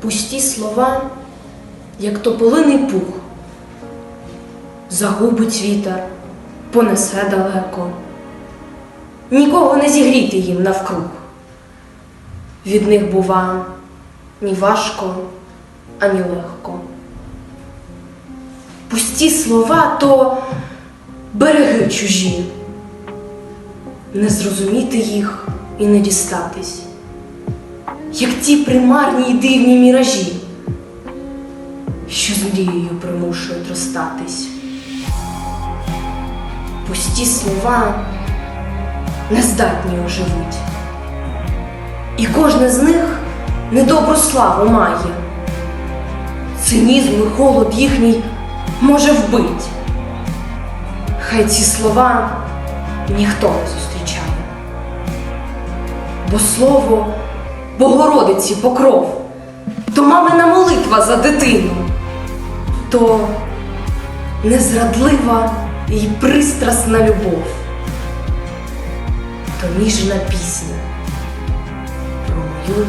Пусті слова, як тополиний пух, загубить вітер, понесе далеко, нікого не зігріти їм навкруг. Від них бува ні важко, ані легко. Пусті слова то береги чужі, не зрозуміти їх і не дістатись, як ті примарні й дивні міражі, що з мрією примушують розстатись. Пусті слова не здатні оживуть, і кожне з них недобру славу має. Цинізм і холод їхній може вбить. Хай ці слова ніхто не зустрічає. Бо слово Богородиці покров, то мамина молитва за дитину, то незрадлива і пристрасна любов, то ніжна пісня про мою.